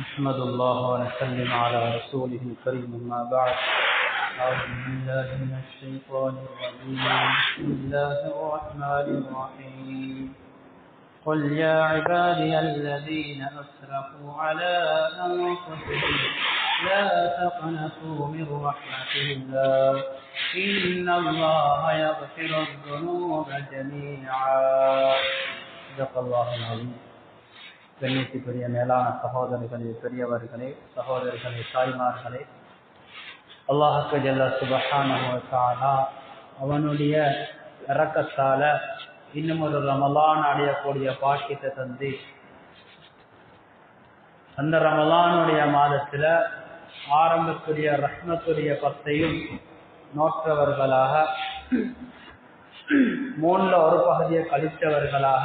نحمد الله ونسلم على رسوله الكريم أما بعد. أعوذ بالله من الشيطان الرجيم. بسم الله الرحمن الرحيم. قل يا عبادي الذين أسرفوا على أنفسهم لا تقنطوا من رحمة الله. إن الله يغفر الذنوب جميعا. صدق الله العظيم. கண்ணியத்துக்குரிய மேலான சகோதரர்களே பெரியவர்களே சகோதரர்களே தாய்மார்களே அல்லாஹுக்கு ஜல்ல சுபஹானா அவனுடைய இறக்கத்தால இன்னும் ஒரு ரமலான் அடையக்கூடிய பாக்கியத்தை தந்து அந்த ரமலானுடைய மாதத்துல ஆரம்பத்துடைய ரஷ்மத்துடைய பத்தையும் நோற்றவர்களாக மூணுல ஒரு பகுதியை கழித்தவர்களாக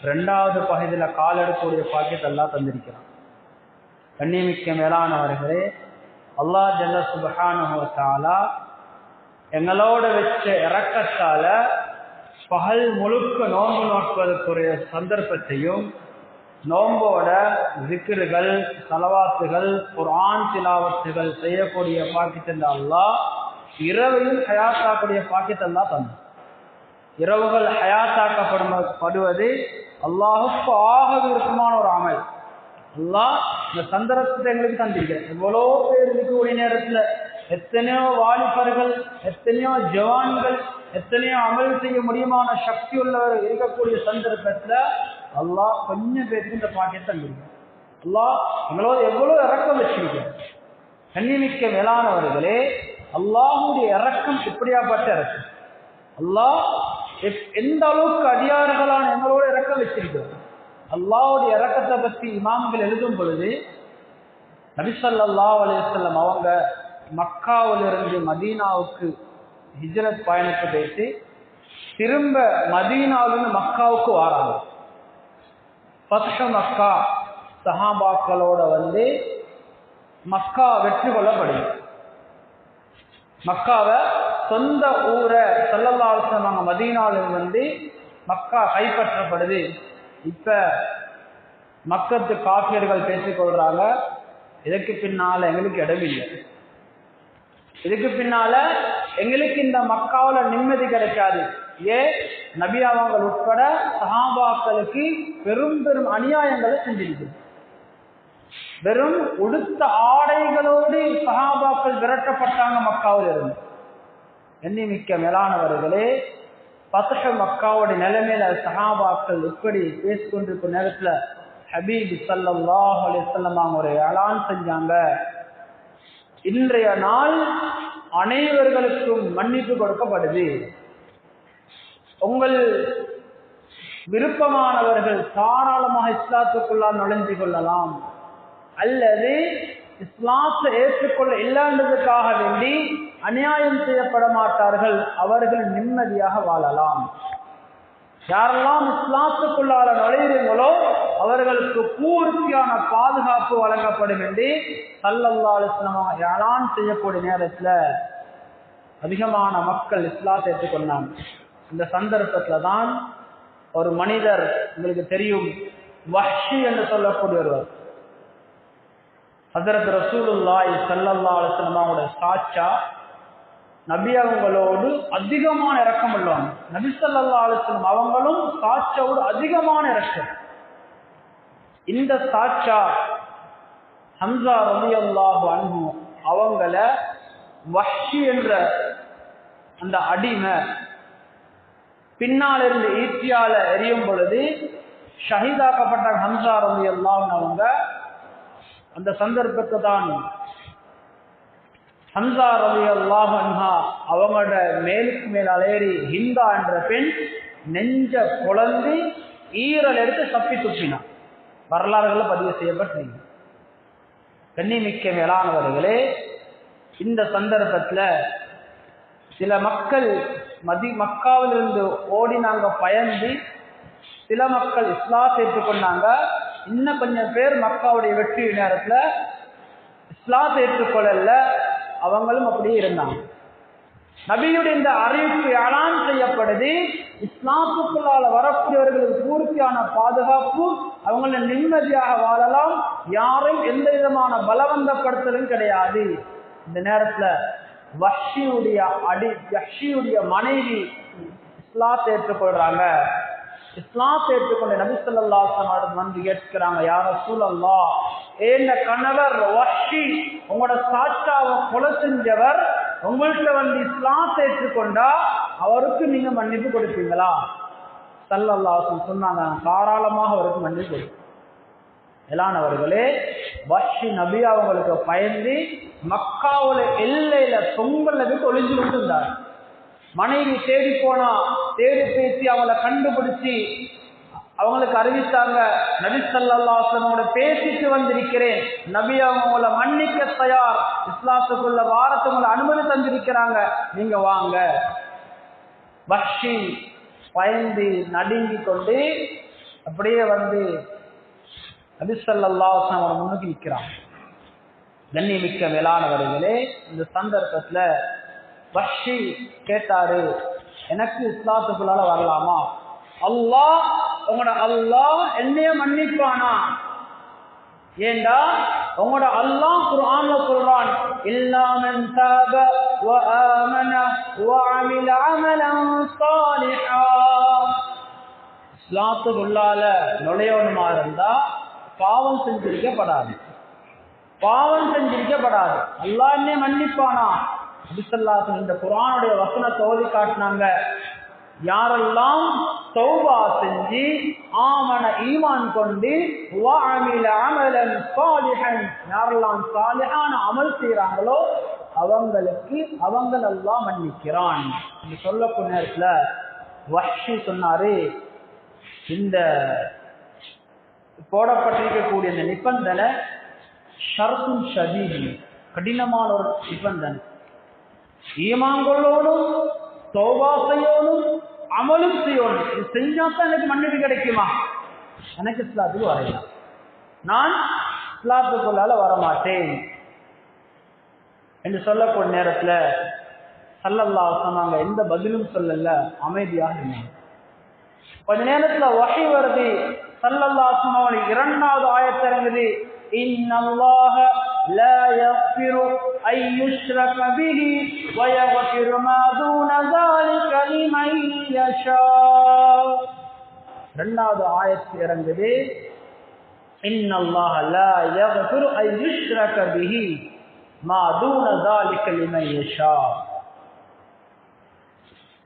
ரெண்டாவது பகுதியில் கால் எடுக்கக்கூடிய பாக்கியத்தை எல்லாம் தந்திருக்கிறான். கண்ணியமிக்க மேலானவர்களே அல்லா ஜல்ல சுபஹானுவத்தாலா எங்களோட வச்ச இறக்கத்தால பகல் முழுக்க நோன்பு நோக்குவதற்குரிய சந்தர்ப்பத்தையும் நோம்போட விக்கிர்கள் தலவாத்துகள் குரான் திலாவத்துகள் செய்யக்கூடிய பாக்கியத்தை அல்லா இரவையும் ஹயாத்தாக்கூடிய பாக்கியத்தை தான் தந்தோம் இரவுகள் ஹயாத்தாக்கப்படுவது அல்லாஹுக்கு ஆக விருப்பமான ஒரு அமல். அல்லாஹ் இந்த சந்தர்ப்பத்தை எங்களுக்கு தந்திருக்கிறேன் எவ்வளோ பேர் இருக்கக்கூடிய நேரத்தில் எத்தனையோ வாலிபர்கள் எத்தனையோ ஜவான்கள் எத்தனையோ அமல் செய்ய முடியுமான சக்தி உள்ளவர் இருக்கக்கூடிய சந்தர்ப்பத்தில் அல்லாஹ் கொஞ்சம் பேருக்கு இந்த பாக்கியத்தை தந்திருக்கிறேன் அல்லாஹ் எங்களோ எவ்வளோ இறக்கம் வச்சிருக்கிறேன் கண்ணிமிக்க மேலானவர்களே அல்லாஹுடைய இறக்கம் இப்படியாப்பட்ட இறக்கம். அல்லாஹ் எந்த அளவுக்கு அடியார்களான எங்களோட இறக்கம் வச்சிருக்கிறோம் அல்லாவுடைய இறக்கத்தை பற்றி இமாம்கள் எழுதும் பொழுது நபிசல்லா அலையம் அவங்க மக்காவிலிருந்து மதீனாவுக்கு ஹிஜ்ரத் பயணத்தை பேசி திரும்ப மதீனாவிலிருந்து மக்காவுக்கு வராங்க. பத்ஷ மக்கா சஹாபாக்களோட வந்து மக்கா வெற்றி கொள்ளப்படுது. மக்காவை சொந்த ஊரை செல்லல்லாசம் மதீனாவில் வந்து மக்கா கைப்பற்றப்படுது. இப்ப மக்கத்து காப்பியர்கள் பேசிக்கொள்றாங்க இதுக்கு பின்னால எங்களுக்கு இடமில்லை இதுக்கு பின்னால எங்களுக்கு இந்த மக்காவில் நிம்மதி கிடைக்காது. ஏ நபியாவங்கள் உட்பட சகாபாக்களுக்கு பெரும் பெரும் அநியாயங்களை செஞ்சிருக்கு வெறும் உடுத்த ஆடைகளோடு சகாபாக்கள் விரட்டப்பட்டாங்க மக்காவில் இருந்து எண்ணி மிக்க மேலானவர்களே பத்தக மக்காவுடைய நிலைமையில சஹாபாக்கள் எப்படி பேசிக்கொண்டிருக்கும் நேரத்துல ஹபீப் சல்லாஹ் அலிசல்லாம் அவங்க ஒரு ஏலான் செஞ்சாங்க. இன்றைய நாள் அனைவர்களுக்கும் மன்னிப்பு கொடுக்கப்படுது. உங்கள் விருப்பமானவர்கள் தாராளமாக இஸ்லாத்துக்குள்ளால் நுழைஞ்சு கொள்ளலாம். அல்லது இஸ்லாத்தை ஏற்றுக்கொள்ள இல்லாததுக்காக வேண்டி அநியாயம் செய்யப்பட மாட்டார்கள் அவர்கள் நிம்மதியாக வாழலாம். யாரெல்லாம் இஸ்லாத்துக்குள்ளால நுழைகிறீங்களோ அவர்களுக்கு பூர்த்தியான பாதுகாப்பு வழங்கப்படும் என்று சல்லல்லா அலிஸ்லமாக யாரான் செய்யக்கூடிய நேரத்தில் அதிகமான மக்கள் இஸ்லாத்தை ஏற்றுக்கொண்டாங்க. இந்த சந்தர்ப்பத்தில் தான் ஒரு மனிதர் உங்களுக்கு தெரியும் வஷி என்று சொல்லக்கூடியவர். ஹசரத் ரசூலுல்லாய் சல்லல்லா அலுவலமாவோட சாட்சா நபி அவங்களோடு அதிகமான இறக்கம் உள்ளவங்க. நபி சல்லா அலுவலம் அவங்களும் சாட்சாவோடு அதிகமான இறக்கம் இந்த சாட்சா ஹம்சா ரவி அல்லாஹு அன்பு அவங்கள வஷி என்ற அந்த அடிமை பின்னால் இருந்து ஈட்டியால எரியும் பொழுது ஷஹீதாக்கப்பட்ட ஹம்சா ரவி அல்லாஹ் அவங்க அந்த சந்தர்ப்பத்தை தான் ஹம்சா ரவி அல்லாஹ் அன்ஹா அவங்களோட மேலுக்கு மேல் அலையறி ஹிந்தா என்ற பெண் நெஞ்ச குழந்தி ஈரல் எடுத்து சப்பி துப்பினான். வரலாறுகளை பதிவு செய்யப்பட்டீங்க கண்ணிமிக்க மேலானவர்களே இந்த சந்தர்ப்பத்தில் சில மக்கள் மதி மக்காவிலிருந்து ஓடி நாங்கள் பயந்து சில மக்கள் இஸ்லாம் சேர்த்து கொண்டாங்க இன்னும் கொஞ்சம் பேர் மக்காவுடைய வெற்றி நேரத்தில் இஸ்லாத்தை ஏற்றுக்கொள்ளல அவங்களும் அப்படியே இருந்தாங்க. நபியுடைய இந்த அறிவிப்பு அலான் செய்யப்படுது இஸ்லாத்துக்குள்ளால வரக்கூடியவர்களுக்கு பூர்த்தியான பாதுகாப்பு அவங்கள நிம்மதியாக வாழலாம் யாரும் எந்த விதமான பலவந்தப்படுத்தலும் கிடையாது. இந்த நேரத்துல வஷியுடைய அடி வஷியுடைய மனைவி இஸ்லாத்தை ஏற்றுக்கொள்றாங்க. இஸ்லாத்தை ஏற்றுக்கொண்ட நபி ஸல்லல்லாஹு வந்து கேட்கிறாங்க யார சூழல்லா ஏந்த கணவர் வஷி உங்களோட சாட்சாவை கொலை செஞ்சவர் உங்கள்கிட்ட வந்து இஸ்லாத்தை ஏற்றுக்கொண்டா அவருக்கு நீங்க மன்னிப்பு கொடுப்பீங்களா? சல்லல்லாஹு சொன்னாங்க தாராளமாக அவருக்கு மன்னிப்பு கொடுப்பேன். எலானவர்களே வஷி நபி அவங்களுக்கு பயந்து மக்காவோட எல்லையில தொங்கல்ல விட்டு ஒளிஞ்சு கொண்டு இருந்தார் மனைவி தேடி போனா தேடி பேசி அவளை கண்டுபிடிச்சு அவங்களுக்கு அறிவித்தாங்க நபி சல்லாஸ்லமோட பேசிட்டு வந்திருக்கிறேன். நபி அவங்கள மன்னிக்க தயார். இஸ்லாத்துக்குள்ள வாரத்துக்குள்ள அனுமதி தந்திருக்கிறாங்க. நீங்க வாங்க. வஷி பயந்து நடுங்கி கொண்டு அப்படியே வந்து நபிசல்லாஸ்லாம் அவரை முன்னுக்கு நிற்கிறான் கண்ணியமிக்க மேலானவர்களே இந்த சந்தர்ப்பத்துல வஷி கேட்டாரு எனக்கு இஸ்லாத்துக்குள்ளால வரலாமா அல்லாஹ் உங்களோட அல்லாஹ் என்னைய மன்னிப்பானா ஏண்டா உங்களோட அல்லாஹ் குர்ஆன்ல சொல்றான் இல்லாமன் தாப وآمن وعمل عملا صالحا இஸ்லாத்துக்குள்ளால நுழையணுமா இருந்தா பாவம் செஞ்சிருக்கப்படாது பாவம் செஞ்சிருக்கப்படாது அல்லாஹ் என்ன மன்னிப்பானா அபிசல்லாசன் இந்த குரானுடைய வசன தோதி காட்டினாங்க. யாரெல்லாம் தௌபா செஞ்சு ஆமன ஈமான் கொண்டு வஅமில அமலன் சாலிஹன் யாரெல்லாம் சாலிஹான அமல் செய்கிறாங்களோ அவங்களுக்கு அவங்களெல்லாம் மன்னிக்கிறான். இந்த சொல்லக்கூடிய நேரத்துல வஹ்ஷி சொன்னாரு இந்த போடப்பட்டிருக்கக்கூடிய இந்த நிபந்தனை ஷர்தும் ஷதீதி கடினமான ஒரு நிபந்தனை. ஈமாங்கொள்ளோடும் தோபா செய்யணும் அமலும் செய்யணும் இது செஞ்சா தான் எனக்கு மன்னிப்பு கிடைக்குமா எனக்கு இஸ்லாத்துக்கு வரையலாம் நான் இஸ்லாத்துக்குள்ளால வரமாட்டேன் என்று சொல்லக்கூடிய நேரத்துல சல்லல்லா சொன்னாங்க எந்த பதிலும் சொல்லல அமைதியாக இருந்தாங்க கொஞ்ச நேரத்துல வகை வருது சல்லல்லா சொன்னவங்க இரண்டாவது ஆயத்திறங்குது إن الله لا يغفر أن يشرك به ويغفر ما دون ذلك لمن يشاء இரண்டாவது ஆயத்து இறங்குது إن الله لا يغفر أن يشرك به ما دون ذلك لمن يشاء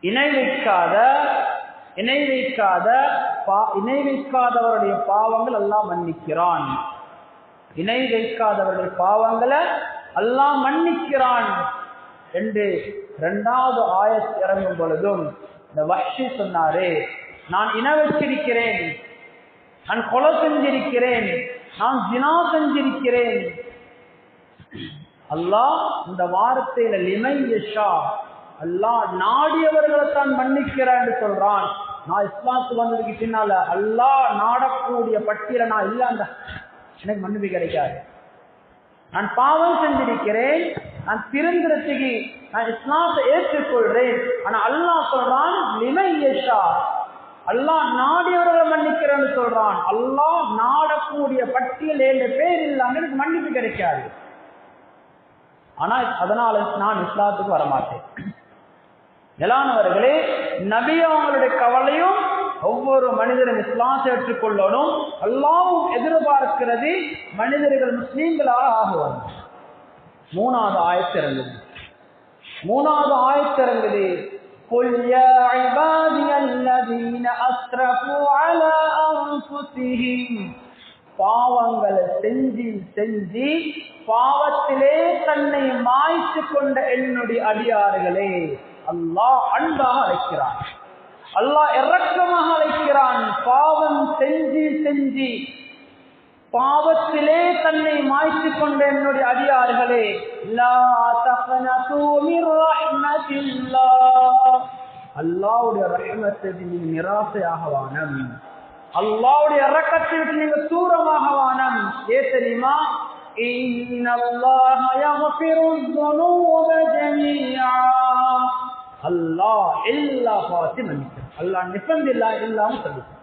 இணை வைக்காத இணை வைக்காத இணை வைக்காதவருடைய பாவங்கள் எல்லாம் மன்னிக்கிறான் இணை வைக்காதவருடைய பாவங்களை அல்லாஹ் மன்னிக்கிறான் என்று இரண்டாவது ஆயஸ் இறங்கும் பொழுதும் இந்த வஷி சொன்னாரு நான் இன வச்சிருக்கிறேன் நான் கொலை செஞ்சிருக்கிறேன் நான் தினா செஞ்சிருக்கிறேன். அல்லாஹ் இந்த வார்த்தையில லிமை யஷா அல்லாஹ் நாடியவர்களை தான் மன்னிக்கிறான் சொல்றான். நான் இஸ்லாத்து வந்ததுக்கு பின்னால அல்லாஹ் நாடக்கூடிய பட்டியல நான் இல்ல அந்த எனக்கு மன்னிப்பு கிடைக்காது. நான் பாவம் செஞ்சிருக்கிறேன் நான் திருந்துறதுக்கு நான் இஸ்லாத்தை ஏற்றுக்கொள்றேன். ஆனா அல்லாஹ் சொல்றான் லிமையஷா அல்லாஹ் நாடியவர்களை மன்னிக்கிறேன்னு சொல்றான். அல்லாஹ் நாடக்கூடிய பட்டியல் ஏழு பேர் இல்லாம எனக்கு மன்னிப்பு கிடைக்காது. ஆனா அதனால நான் இஸ்லாத்துக்கு வரமாட்டேன். எலானவர்களே நபி அவங்களுடைய கவலையும் ஒவ்வொரு மனிதரும் இஸ்லாம் ஏற்றுக்கொள்ளணும் அல்லாவும் எதிர்பார்க்கிறது மனிதர்கள் முஸ்லீம்களாக ஆகுவாங்க மூணாவது ஆயத்திறங்குது மூணாவது ஆயத்திறங்குது قل يا عبادي الذين أسرفوا على أنفسهم பாவங்களை செஞ்சு செஞ்சு பாவத்திலே தன்னை மாய்த்து கொண்ட என்னுடைய அடியார்களே அல்லாஹ் அன்பாக அழைக்கிறான் அல்லாஹ் இறக்கமாக அழைக்கிறான். பாவம் செஞ்சு செஞ்சு பாவத்திலே தன்னை மாய்த்து கொண்ட என்னுடைய அதிகார்களே அல்லாவுடைய ரஹமத்துக்கு நீங்க நிராசையாகவானம். அல்லாவுடைய இறக்கத்திற்கு நீங்க தூரமாகவானம். ஏ தெரியுமா? அல்லாஹ் எல்லா பாவத்தையும் மன்னிக்கிறார் அல்லாஹ் நிபந்தில்லா இல்லாம சொல்லிட்டான்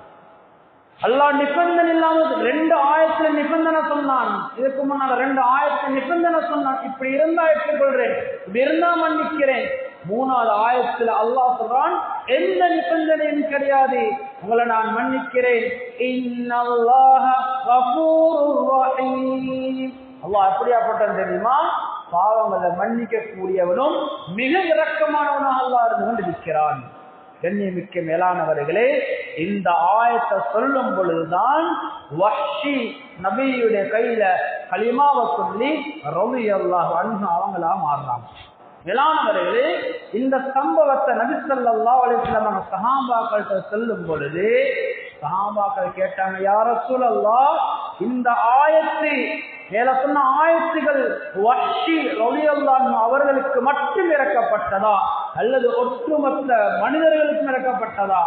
அல்லாஹ் நிபந்தனை இல்லாம ரெண்டு ஆயத்துல நிபந்தனை சொன்னான். இதுக்கு முன்னால ரெண்டு ஆயத்துல நிபந்தனை சொன்னான். இப்படி இருந்தா ஏற்றுக்கொள்றேன் இப்படி இருந்தா மன்னிக்கிறேன். மூணாவது ஆயத்துல அல்லாஹ் சொல்றான் எந்த நிபந்தனையும் கிடையாது. உங்களை நான் மன்னிக்கிறேன். இன்னல்லாஹ கஃபூருர் அல்லாஹ் எப்படியாப்பட்டவன் தெரியுமா? பாவங்களை மன்னிக்க கூடியவனும் மிக இரக்கமானவனாக அல்லாஹ் இருந்து கொண்டிருக்கிறான். கண்ணியமிக்க மேலானவர்களே இந்த ஆயத்தை சொல்லும் பொழுதுதான் வஷி நபியுடைய கையில களிமாவை சொல்லி ரவி அல்லாஹ் அன்பு அவங்களா மாறுறாங்க. மேலானவர்களே இந்த சம்பவத்தை நபிசல்லா அலிஸ்லாம் நம்ம சஹாபாக்கள்கிட்ட சொல்லும் பொழுது சஹாபாக்கள் கேட்டாங்க யார சூழல்லா இந்த ஆயத்து மேல சொன்ன ஆயத்துகள் வஷி ரவியல்லான் அவர்களுக்கு மட்டும் இறக்கப்பட்டதா? அல்லது ஒட்டுமொத்த மனிதர்களுக்கும் இறக்கப்பட்டதா?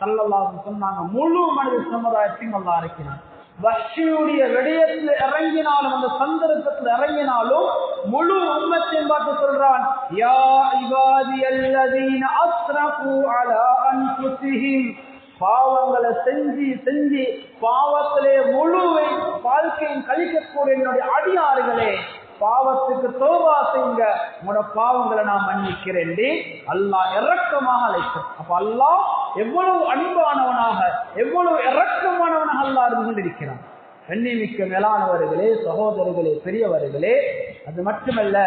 சல்லல்லாஹு சொன்னாங்க முழு மனித சமுதாயத்தையும் அல்லா இறக்கினார் வஷியுடைய விடயத்தில் இறங்கினாலும் அந்த சந்தர்ப்பத்தில் இறங்கினாலும் முழு உண்மத்தையும் பார்த்து சொல்றான் யா இவாதி அல்லதீன அஸ்ரஃபு அலா அன்ஃபுஸிஹிம். பாவங்களை செஞ்சு செஞ்சு பாவத்திலே முழுவை வாழ்க்கையும் கழிக்கக்கூடிய என்னுடைய அடியாறுகளே பாவத்துக்கு தோபா செய்யுங்க. உங்களோட பாவங்களை நான் மன்னிக்கிறேன். அல்லாஹ் இறக்கமாக அழைக்கும் அப்ப அல்லாஹ் எவ்வளவு அன்பானவனாக எவ்வளவு இறக்கமானவனாக அல்லாஹ் இருந்து கொண்டிருக்கிறான். கண்ணிமிக்க மேலானவர்களே சகோதரர்களே பெரியவர்களே அது மட்டுமல்ல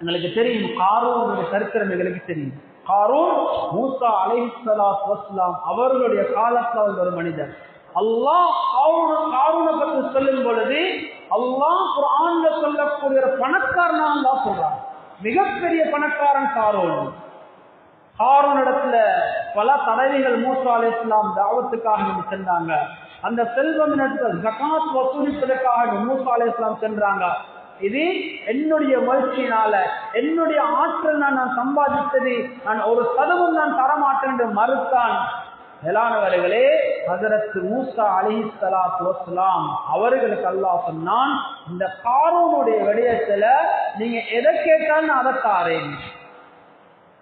எங்களுக்கு தெரியும் காரூனுடைய சரித்திரம் எங்களுக்கு தெரியும். காரூன் மூசா அலைஹிஸ்ஸலாத்து வஸ்ஸலாம் அவர்களுடைய காலத்தில் ஒரு மனிதர். அல்லாஹ் காரூனை பற்றி சொல்லும் பொழுது அல்லாஹ் குர்ஆன்ல சொல்லக்கூடிய ஒரு பணக்காரனா தான் சொல்றான். மிகப்பெரிய பணக்காரன் காரூன் காரூன் இடத்துல பல தலைவிகள் மூசா அலி இஸ்லாம் தாவத்துக்காக சென்றாங்க. அந்த செல்வம் ஜகாத் வசூலிப்பதற்காக மூசா அலி இஸ்லாம் சென்றாங்க. இது என்னுடைய முயற்சியினால என்னுடைய ஆற்றல் நான் நான் சம்பாதித்தது நான் ஒரு சதவம் நான் தரமாட்டேன் என்று மறுத்தான். மேலானவர்களே ஹசரத்து மூசா அலி சலாத்து வஸ்லாம் அவர்களுக்கு அல்லா சொன்னான் இந்த காரோனுடைய விடயத்துல நீங்க எதை கேட்டாலும் அதை தாரேன்.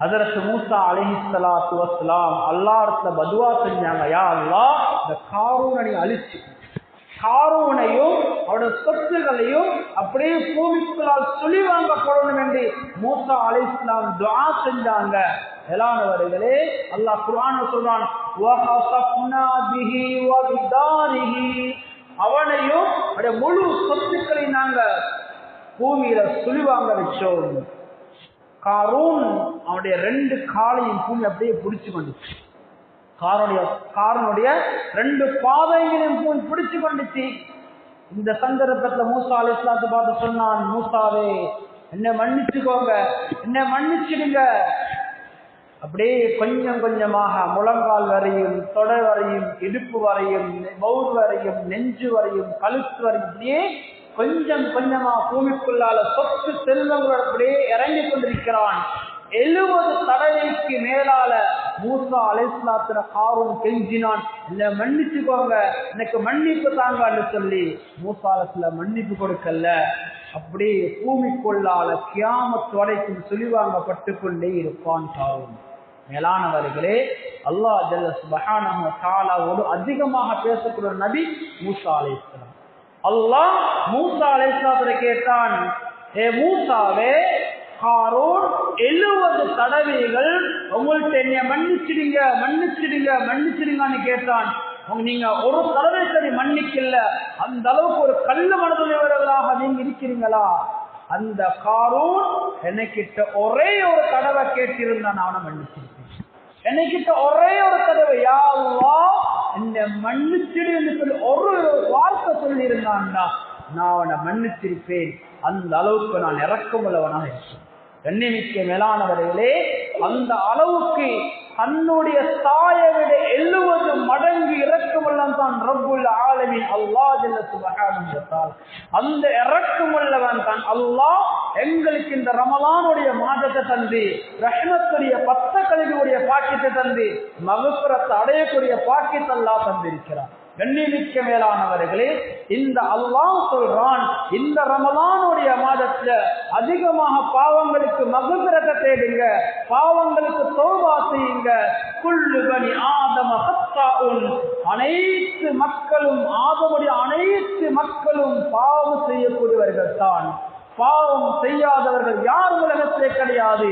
ஹசரத் மூசா அலஹி சலாத்து வஸ்லாம் அல்லாரத்துல பதுவா செஞ்சாங்க யா அல்லா இந்த காரூனை நீ ஹாரூனையும் அவருடைய சொத்துகளையும் அப்படியே பூமிக்குள்ளால் சொல்லி வாங்கப்படணும் என்று மூசா அலை இஸ்லாம் துவா செஞ்சாங்க. மேலானவர்களே அல்லாஹ் குரான் சொல்றான் அவனையும் அவருடைய முழு சொத்துக்களை நாங்க பூமியில சுழிவாங்க வச்சோம். காரூன் அவனுடைய ரெண்டு காலையும் பூமி அப்படியே புடிச்சு கொண்டுச்சு காரனுடைய காரனுடைய ரெண்டு பாதைகளையும் பூமி பிடிச்சு கொண்டுச்சு. இந்த சந்தர்ப்பத்துல மூசா அலி இஸ்லாத்து பார்த்து சொன்னான் மூசாவே என்ன மன்னிச்சுக்கோங்க என்ன மன்னிச்சிடுங்க. அப்படியே கொஞ்சம் கொஞ்சமாக முழங்கால் வரையும் தொடை வரையும் இடுப்பு வரையும் மவுர் வரையும் நெஞ்சு வரையும் கழுத்து வரையும் இப்படியே கொஞ்சம் கொஞ்சமா பூமிக்குள்ளால சொத்து செல்வங்களோட அப்படியே இறங்கி கொண்டிருக்கிறான். எழுபது தடவைக்கு மேலால மூசா அலைஸ்லாத்திர காரும் கெஞ்சினான். இல்ல மன்னிச்சுக்கோங்க எனக்கு மன்னிப்பு தாங்கன்னு சொல்லி மூசா மன்னிப்பு கொடுக்கல. அப்படியே பூமிக்குள்ளால கியாமத்து வரைக்கும் சுழிவாங்கப்பட்டு கொண்டே இருப்பான் காரும் மேலானவர்களே அல்லாஹ் ஜல்ல சுபஹானஹு தஆலாவோடு அதிகமாக பேசக்கூடிய நபி மூசா அலைஹிஸ்ஸலாம். அல்லாஹ் மூசா அலைஹிஸ்ஸலாத்தை கேட்டான் ஏ மூசாவே காரோ எழுபது தடவைகள் உங்கள்ட்ட என்னைய மன்னிச்சிடுங்க மன்னிச்சிடுங்க மன்னிச்சிடுங்கன்னு கேட்டான். நீங்க ஒரு தடவை சரி மன்னிக்கல. அந்த அளவுக்கு ஒரு கல்லு மனதுள்ளவர்களாக நீங்க இருக்கிறீங்களா? அந்த காரூன் எனக்கிட்ட ஒரே ஒரு தடவை கேட்டிருந்தான் அவனை மன்னிச்சிருக்கேன் என்னைக்கிட்ட ஒரே ஒரு தடவை யா இந்த என்னை மன்னிச்சிடு சொல்லி ஒரு வார்த்தை சொல்லி இருந்தான்டா நான் அவனை மன்னிச்சிருப்பேன். அந்த அளவுக்கு நான் இறக்கமுள்ளவனாக இருக்கேன். கண்ணிமிக்க மேலானவர்களே அந்த அளவுக்கு தன்னுடைய தாயை விட எழுபது மடங்கு இறக்கமுள்ளவன் தான் ரப்புல் ஆலமின். அல்லாஹ் ஜல்ல சுப்ஹானஹு அந்த இறக்கமுள்ளவன் தான் அல்லாஹ் எங்களுக்கு இந்த ரமலானுடைய மாதத்தை தந்து ரஹ்மத்துடைய பத்த கழிவுடைய பாக்கியத்தை தந்து மகப்புறத்தை அடையக்கூடிய பாக்கியத்தை அல்லா தந்திருக்கிறான் கண்ணிமிக்க மேலானவர்களே இந்த அல்லாஹ் சொல்றான் இந்த ரமலானுடைய மாதத்துல அதிகமாக பாவங்களுக்கு மகுபிரத தேடுங்க பாவங்களுக்கு தோபா செய்யுங்க. குள்ளு பணி ஆதம ஹத்தாஉன் அனைத்து மக்களும் ஆதமுடைய அனைத்து மக்களும் பாவம் செய்யக்கூடியவர்கள் தான் பாவம் செய்யாதவர்கள் யார் உலகத்திலே கிடையாது.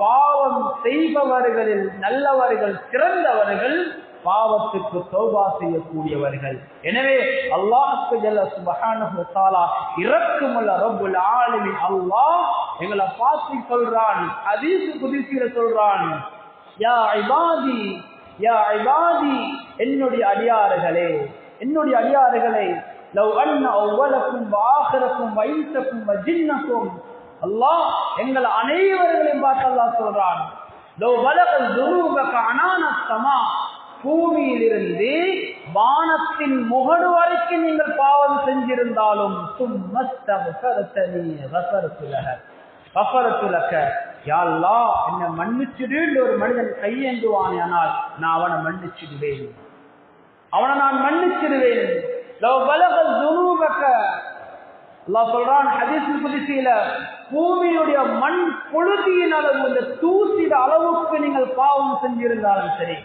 பாவம் செய்பவர்களில் நல்லவர்கள் சிறந்தவர்கள் பாவத்துக்கு தௌபா செய்யக்கூடியவர்கள். எனவே அல்லாஹுக்கு ஜல்ல சுப்ஹானஹு வ தஆலா இரக்கமுள்ள அல்லாஹ் எங்களை பார்த்து சொல்றான் அதீசு குதிசில சொல்றான் யா இபாதி யா இபாதி என்னுடைய அடியார்களே என்னுடைய அடியார்களே லவ் அன்ன அவ்வலக்கும் வாகரக்கும் வயிற்றுக்கும் வஜின்னக்கும் அல்லாஹ் எங்கள் அனைவர்களையும் பார்த்து அல்லாஹ் சொல்றான். லவ் வலகல் துருபக அனான சமா. பூமியிலிருந்து வானத்தின் முகடு வரைக்கும் நீங்கள் பாவம் செஞ்சிருந்தாலும் யாழ்லா என்னை மன்னிச்சிடுன்னு ஒரு மனிதன் கையேந்துவானே ஆனால் நான் அவனை மன்னிச்சிடுவேன். அவனை நான் மன்னிச்சிடுவேன். லவ் சொல்றான் ஹதீஸ் குதிசியில பூமியுடைய மண் புழுதியின் அளவு இந்த தூசிட அளவுக்கு நீங்கள் பாவம் செஞ்சிருந்தாலும் சரி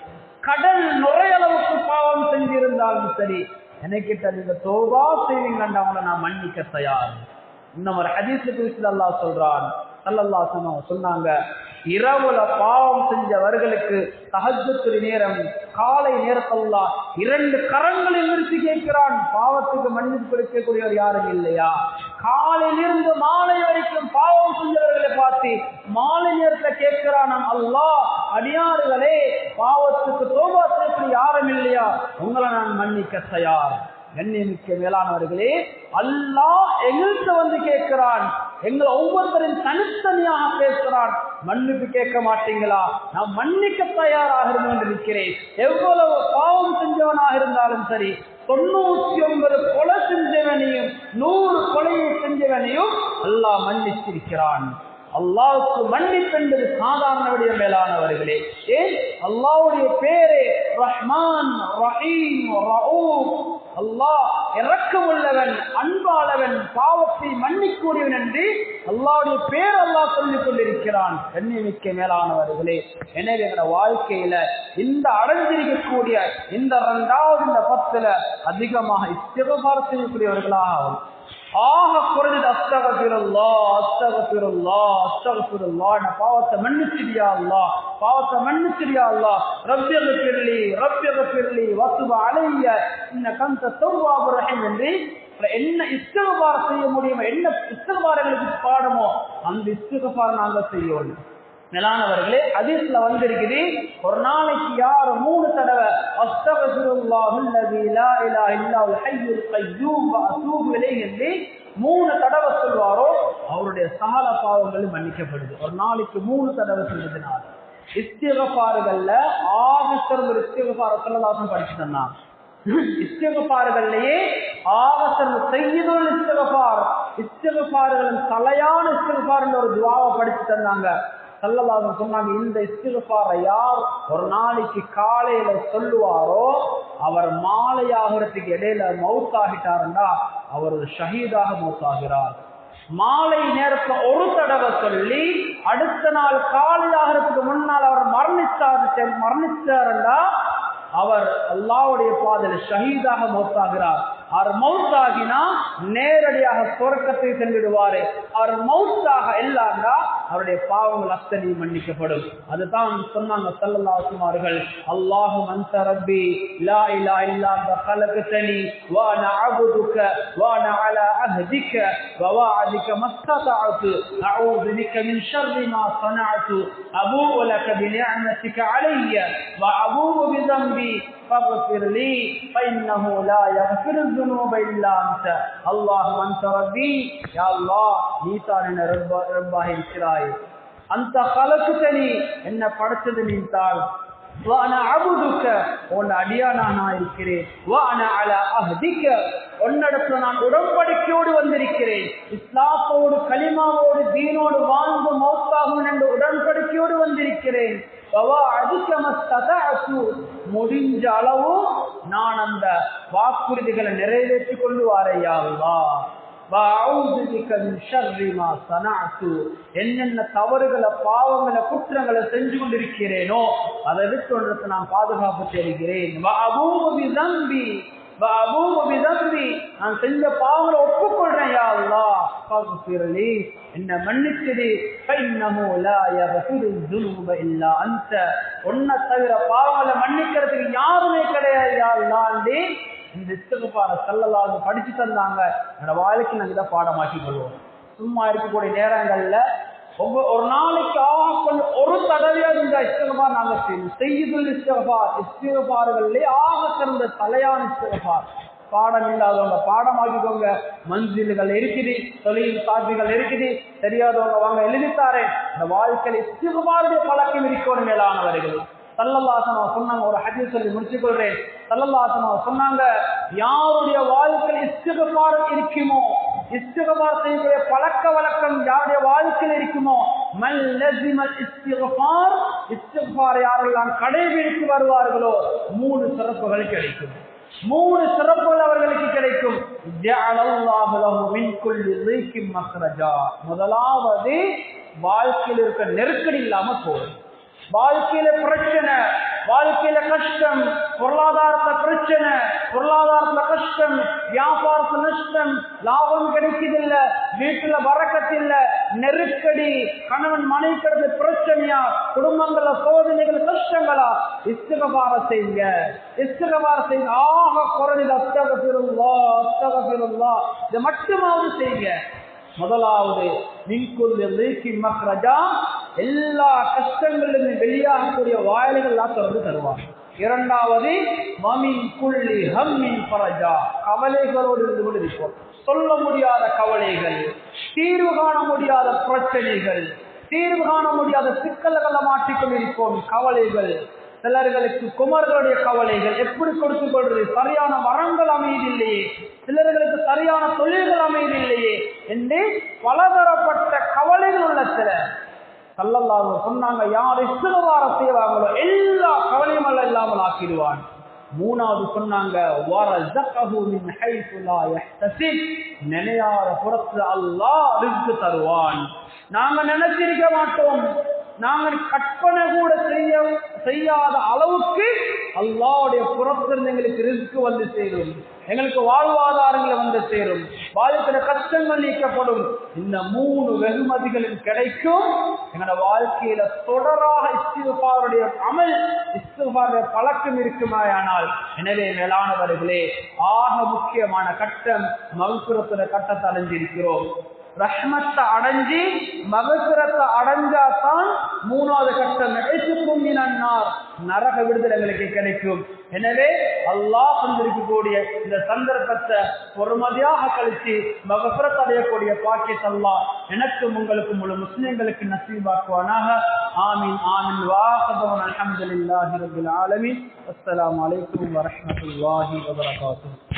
கடல் நுரையளவுக்கு பாவம் செஞ்சிருந்தாலும் சரி எனக்கிட்ட நீங்க தோபா செய்வீங்கன்னு அவங்கள நான் மன்னிக்க தயார். இன்னும் ஒரு ஹதீஸ் குதிசில அல்லாஹ் சொல்றான் அல்லல்லா சொன்னாங்க இரவுல பாவம் செஞ்சவர்களுக்கு சகஜத்துறை நேரம் காலை நேரத்தல்லா இரண்டு கரங்களை நிறுத்தி கேட்கிறான். பாவத்துக்கு மன்னிப்பு இருக்கக்கூடியவர் யாரும் இல்லையா? காலையிலிருந்து மாலை வரைக்கும் பாவம் செஞ்சவர்களை பார்த்து மாலை நேரத்தை கேட்கிறான் அல்லாஹ் அடியாறுகளே பாவத்துக்கு தோபா செய்யக்கூடிய யாரும் இல்லையா? உங்களை நான் மன்னிக்க தயார். கண்ணியமிக்க மேலானவர்களே அல்லாஹ் எங்கள்கிட்ட வந்து கேட்கிறான். எங்களை ஒவ்வொருத்தரையும் தனித்தனியாக பேசுறான். மன்னிப்பு கேட்க மாட்டீங்களா? நான் மன்னிக்க தயாராக இருந்து நிற்கிறேன். எவ்வளவு பாவம் செஞ்சவனாக இருந்தாலும் சரி தொண்ணூத்தி ஒன்பது கொலை செஞ்சவனையும் நூறு கொலையை செஞ்சவனையும் அல்லாஹ் மன்னிச்சிருக்கிறான். அல்லாவுக்கு மன்னிப்பு என்பது சாதாரணவுடைய மேலானவர்களே. ஏன்? அல்லாவுடைய பேரே ரஹ்மான் ரஹீம் ரவுப் அல்லாஹ் இறக்கமுள்ளவன் அன்பாளவன் பாவத்தை மன்னிக்கூடியவன் என்று அல்லாவுடைய பேர் அல்லாஹ் சொல்லிக் கொண்டிருக்கிறான். கண்ணியமிக்க மேலானவர்களே எனவே எங்களோட வாழ்க்கையில இந்த அடைஞ்சிருக்கக்கூடிய இந்த இரண்டாவது இந்த பத்துல அதிகமாக இஸ்திகபார செய்யக்கூடியவர்களாக ஆக குறைஞ்சது அஸ்தகபிருல்லா அஸ்தகபிருல்லா அஸ்தகபிருல்லா நான் பாவத்தை மன்னிச்சிடியா அல்லா பாவத்தை மன்னிச்சிடியா அல்லா ரப்பியக பிள்ளி ரப்பியக பிள்ளி வசுவ அலைய. இன்ன கந்த தௌவாபு ரஹீம் என்று என்ன இஸ்தகபார செய்ய முடியுமோ என்ன இஸ்தகபாரங்களுக்கு பாடமோ அந்த இஸ்தகபார நாங்க செய்யணும் மேலானவர்களே அதிசல வந்திருக்குது ஒரு நாளைக்கு யார் மூணு தடவை என்று மூணு தடவை சொல்வாரோ அவருடைய சகல பாவங்களும் மன்னிக்கப்படுது. ஒரு நாளைக்கு மூணு தடவை சொல்றதுனால. இஸ்திகபாறுகள்ல ஆக சிறந்த இஸ்திகபார சொல்லதாசம் படிச்சு தந்தான் இஸ்திகபாறுகள்லயே ஆக சிறந்த செய்யுதல் இஸ்திகபார் இஸ்திகபாறுகளின் தலையான இஸ்திகபார் ஒரு துவாவை படிச்சு தந்தாங்க. சல்லல்லாஹு சொன்னாங்க இந்த இஸ்திகபாரை யார் ஒரு நாளைக்கு காலையில சொல்லுவாரோ அவர் மாலையாகிறதுக்கு இடையில மவுத்தாகிட்டாருண்டா அவர் ஒரு ஷஹீதாக மவுத்தாகிறார் மாலை நேரத்துல ஒரு தடவை சொல்லி அடுத்த நாள் காலை ஆகிறதுக்கு முன்னால் அவர் மரணிச்சாரு மரணிச்சாருண்டா அவர் அல்லாவுடைய பாதையில் ஷஹீதாக மௌத்தாகிறார் அவர் மவுத்தாகினா நேரடியாக துவக்கத்தை சென்றுடுவாரு அவர் மவுத்தாக இல்லாண்டா அவருடைய பாவங்கள் அத்தனை மன்னிக்கப்படும். அதுதான் சொன்னாங்க சல்லல்லா சுமார்கள் அல்லாஹு மன்ச ரப்பி லா இலா இல்லா கலகத்தனி வா நஅபுதுக வா நஅலா அஹதிக வவா அதிக மஸ்ததாஅது அஊது பிக மின் ஷர்ரி மா சனஅது அபூ லக பிநிஅமத்திக அலைய வ அபூ பிதம்பி فاغفر لي فانه لا يغفر الذنوب الا انت اللهم انت ربي يا الله நீ தான் என்ன ரப்பாக இருக்கிறாய் அந்த கலக்குத்தனி என்ன படைச்சது நீ தான் உன் அடியானா நான் இருக்கிறேன் உன்னிடத்துல நான் உடன்படிக்கையோடு வந்திருக்கிறேன் இஸ்லாத்தோடு களிமாவோடு தீனோடு வாழ்ந்து மௌத்தாகும் என்ற உடன்படிக்கையோடு வந்திருக்கிறேன் முடிஞ்ச அளவு நான் அந்த வாக்குறுதிகளை நிறைவேற்றிக் கொண்டு வாரையா என்னென்ன தவறுகளை பாவங்களை குற்றங்களை செஞ்சு கொண்டிருக்கிறேனோ அதை விட்டு ஒன்றுக்கு நான் பாதுகாப்பு தெரிகிறேன் நான் செஞ்ச பாவங்களை ஒப்புக்கொள்றேன் யா அல்லாஹ். என்ன மன்னிச்சிடு. ஃபைன்னஹு லா தவிர பாவங்களை மன்னிக்கிறதுக்கு யாருமே கிடையாது யா அல்லாஹ் இந்த இஸ்திகுபார சல்லல்லாஹு படிச்சு தந்தாங்க. என்னோட வாழ்க்கை நாங்கள் இதை பாடமாக்கி கொள்வோம். சும்மா இருக்கக்கூடிய நேரங்கள்ல ஒவ்வொரு ஒரு நாளைக்கு ஒரு தடவையாக இந்த இஸ்திகுபார் நாங்கள் செய்யணும் செய்யுதல் இஸ்திகுபார் இஸ்திகுபார்களே ஆக சிறந்த தலையான இஸ்திகுபார். பாடம் இல்லாதவங்க பாடமாக்கிக்கோங்க மஞ்சில்கள் இருக்குது தொழில் சாட்சிகள் இருக்குது தெரியாதவங்க வாங்க எழுதித்தாரே. இந்த வாழ்க்கையில் இஸ்திகுபாருடைய பழக்கம் இருக்கணும் மேலானவர்கள். தல்லல்லாசனா சொன்னாங்க ஒரு ஹஜி சொல்லி முடிச்சுக்கொள்றேன். தல்லல்லாசனா சொன்னாங்க யாருடைய வாழ்க்கையில் இஸ்திகபார் இருக்குமோ இஸ்திகபார் செய்கிற பழக்க வழக்கம் யாருடைய வாழ்க்கையில் இருக்குமோ? இஸ்திகபார் இஸ்திகபார் யாரெல்லாம் கடைபிடித்து வருவார்களோ மூணு சிறப்புகள் கிடைக்கும். மூணு சிறப்புகள் அவர்களுக்கு கிடைக்கும். முதலாவது வாழ்க்கையில் இருக்க நெருக்கடி இல்லாம போகும். வாழ்க்கையில பிரச்சனை வாழ்க்கையில கஷ்டம் பொருளாதாரத்துல பிரச்சனை பொருளாதாரத்துல கஷ்டம் வியாபாரத்துல நஷ்டம் லாபம் கிடைக்குதில்ல வீட்டுல வரக்கத்தில்ல நெருக்கடி கணவன் மனைவி பிரச்சனையா குடும்பங்கள சோதனைகள் கஷ்டங்களா? இஸ்திகபார செய்யுங்க. இஸ்திகபார செய்யுங்க. ஆக குறைஞ்சது அஸ்தக பெருந்தா அஸ்தக பெருந்தா இதை மட்டுமாவது செய்யுங்க. முதலாவது மின்குல் மக்ரஜா எல்லா கஷ்டங்களிலும் வெளியாகக்கூடிய வாயில்கள் எல்லாம் திறந்து தருவாங்க. இரண்டாவது மமின் புள்ளி ஹம்மின் பரஜா கவலைகளோடு இருந்து கொண்டு இருப்போம் சொல்ல முடியாத கவலைகள் தீர்வு காண முடியாத பிரச்சனைகள் தீர்வு காண முடியாத சிக்கல்களை மாற்றிக்கொண்டிருப்போம் கவலைகள் சிலர்களுக்கு குமர்களுடைய கவலைகள் எப்படி கொடுத்துக் கொள்வது? சரியான வரங்கள் அமையதில்லையே சிலர்களுக்கு சரியான தொழில்கள் அமையதில்லையே என்று பலதரப்பட்ட கவலைகள் உள்ள சில கல்லல்லாக சொன்னாங்க யார் இஸ்திரவார செய்வாங்களோ எல்லா கவலையும் இல்லாமல் ஆக்கிடுவான் மூணாவது சொன்னாங்க நினையாத புறத்து அல்லாஹ் ரிஸ்க் தருவான். நாங்க நினைச்சிருக்க மாட்டோம். நாங்கள் கற்பனை கூட செய்ய செய்யாத அளவுக்கு அல்லாவுடைய புறத்திலிருந்து எங்களுக்கு ரிஸ்க் வந்து சேரும். எங்களுக்கு வாழ்வாதாரங்களை வந்து சேரும். வாழ்க்கையில கஷ்டங்கள் நீக்கப்படும். இந்த மூணு வெகுமதிகளும் கிடைக்கும். எங்களோட வாழ்க்கையில தொடராக இஸ்திஃபாருடைய அமல் இஸ்திஃபாருடைய பழக்கம் இருக்குமாயானால் எனவே மேலானவர்களே ஆக முக்கியமான கட்டம் மகுசுரத்துல கட்டத்தை அடைஞ்சிருக்கிறோம் ரஹ்மத்தை அடைஞ்சி மகசுரத்தை அடைஞ்சாதான் மூணாவது கட்டம் நகைச்சுக்கும் நன்னார் நரக விடுதலைகளுக்கு கிடைக்கும். எனவே அல்லாஹ் வந்திருக்கக்கூடிய இந்த சந்தர்ப்பத்தை பொறுமதியாக கழித்து மகசுரத்தை அடையக்கூடிய பாக்கியத்தல்லா அல்லாஹ் எனக்கும் உங்களுக்கும் உள்ள முஸ்லிம்களுக்கு நசீபாக்குவானாக. ஆமீன் ஆமீன். வாசபவன் அல்ஹம்துலில்லாஹி ரபுல் ஆலமின். அஸ்லாம் வலைக்கம் வரமத்துல்லாஹி வபரகாத்துஹு.